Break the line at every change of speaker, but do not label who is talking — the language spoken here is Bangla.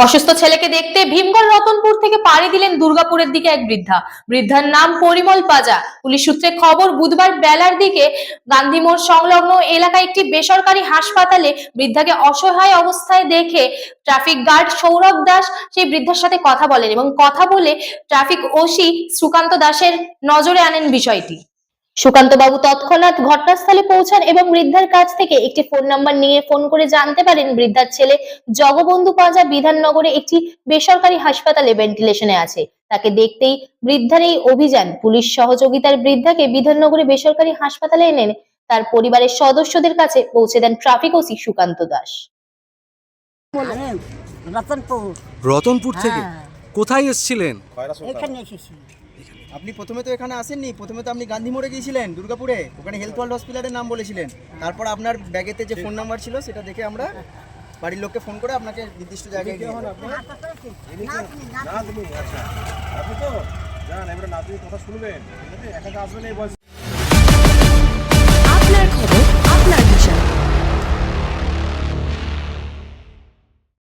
অসুস্থ ছেলেকে দেখতে ভীমগড় রতনপুর থেকে পাড়ি দিলেন দুর্গাপুরের দিকে এক বৃদ্ধা। বৃদ্ধার নাম পরিমল পাজা। পুলিশ সূত্রে খবর, বুধবার বেলার দিকে গান্ধীমোড় সংলগ্ন এলাকায় একটি বেসরকারি হাসপাতালে বৃদ্ধাকে অসহায় অবস্থায় দেখে ট্রাফিক গার্ড সৌরভ দাস সেই বৃদ্ধার সাথে কথা বলেন এবং কথা বলে ট্রাফিক ওসি সুকান্ত দাসের নজরে আনেন বিষয়টি। সুকান্ত বাবু তৎক্ষণাৎ ঘটনাস্থলে পৌঁছান এবং বৃদ্ধার কাছ থেকে একটি ফোন নাম্বার নিয়ে ফোন করে জানতে পারেন বৃদ্ধার ছেলে জগবন্ধু পাজা বিধাননগরে একটি বেসরকারি হাসপাতালে ভেন্টিলেশনে আছে। তাকে দেখতেই বৃদ্ধার এই অভিযান পুলিশ সহযোগিতার বৃদ্ধাকে বিধাননগরে বেসরকারি হাসপাতালে এনে তার পরিবারের সদস্যদের কাছে পৌঁছে দেন ট্রাফিক ওসি সুকান্ত দাস।
রতনপুর।
রতনপুর থেকে?
হ্যাঁ।
কোথায় এসেছিলেন?
এখানে এসেছি।
আপনি প্রথমে তো এখানে আসেননি প্রথমে তো আপনি গান্ধী মোড়ে গিয়েছিলেন দুর্গাপুরে। ওখানে হেলথ ওয়ার্ল্ড হসপিটালের নাম বলেছিলেন। তারপর আপনার ব্যাগেতে যে ফোন নাম্বার ছিল সেটা দেখে আমরা বাড়ির লোককে ফোন করে আপনাকে নির্দিষ্ট জায়গায় গিয়ে গেলাম।
আপনি। তো যান এবারে নাতি কথা শুনবেন। ঠিক আছে একা আসবেন এই বয়স।